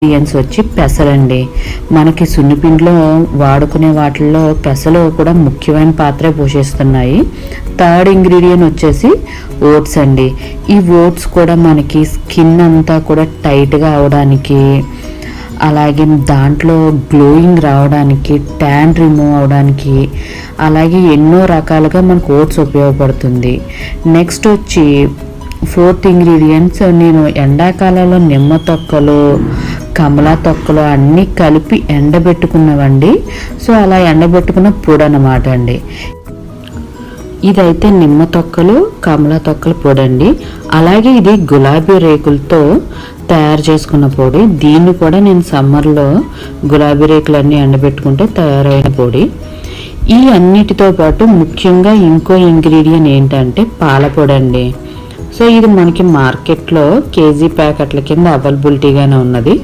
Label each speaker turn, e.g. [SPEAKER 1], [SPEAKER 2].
[SPEAKER 1] Ingredients వచ్చి పెసలండి మనకి సున్నిపిండిలో వాడుకునే వాటిల్లో పెసలు కూడా ముఖ్యమైన పాత్ర పోషిస్తున్నాయి. థర్డ్ ఇంగ్రీడియంట్ వచ్చేసి ఓట్స్ అండి. ఈ ఓట్స్ కూడా మనకి స్కిన్ అంతా కూడా టైట్గా అవడానికి అలాగే దాంట్లో గ్లోయింగ్ రావడానికి ట్యాన్ రిమూవ్ అవడానికి అలాగే ఎన్నో రకాలుగా మనకు ఓట్స్ ఉపయోగపడుతుంది. నెక్స్ట్ వచ్చి ఫోర్త్ ఇంగ్రీడియంట్స్ నేను ఎండాకాలంలో నిమ్మ తొక్కలు కమలా తొక్కలు అన్నీ కలిపి ఎండబెట్టుకున్నవండి. సో అలా ఎండబెట్టుకున్న పొడి అన్నమాట అండి. ఇదైతే నిమ్మ తొక్కలు కమలా తొక్కలు పొడి అండి అలాగే ఇది గులాబీ రేకులతో తయారు చేసుకున్న పొడి. దీన్ని కూడా నేను సమ్మర్లో గులాబీ రేకులన్నీ ఎండబెట్టుకుంటే తయారైన పొడి. ఈ అన్నిటితో పాటు ముఖ్యంగా ఇంకో ఇంగ్రీడియంట్ ఏంటంటే పాలపొడి అండి సో ఇది మనకి మార్కెట్లో కేజీ ప్యాకెట్ల కింద అవైలబిలిటీగానే ఉన్నది.